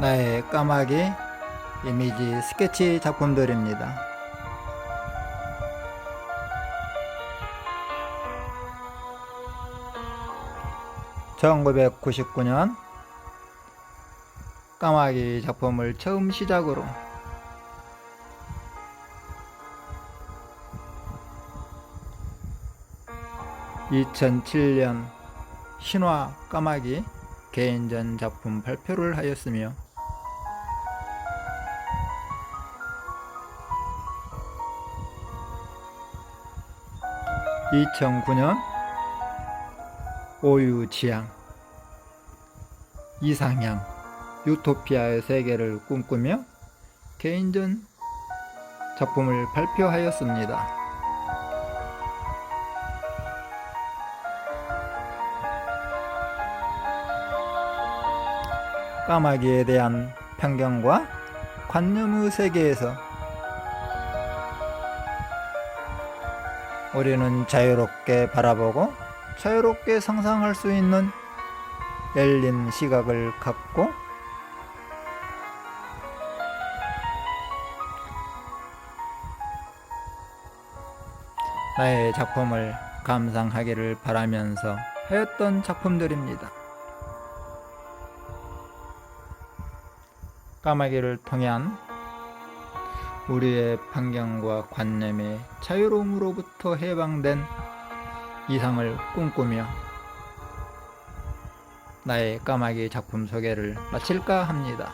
나의 까마귀 이미지 스케치 작품들입니다. (1999년) 까마귀 작품을 처음 시작으로 (2007년) 신화 까마귀 개인전 작품 발표를 하였으며 2009년 오유지향 이상향 유토피아의 세계를 꿈꾸며 개인전 작품을 발표하였습니다. 까마귀에 대한 편견과 관념의 세계에서 우리는 자유롭게 바라보고 자유롭게 상상할 수 있는 열린 시각을 갖고 나의 작품을 감상하기를 바라면서 하였던 작품들입니다. 까마귀를 통한 우리의 편견과 관념의 자유로움으로부터 해방된 이상을 꿈꾸며 나의 까마귀 작품 소개를 마칠까 합니다.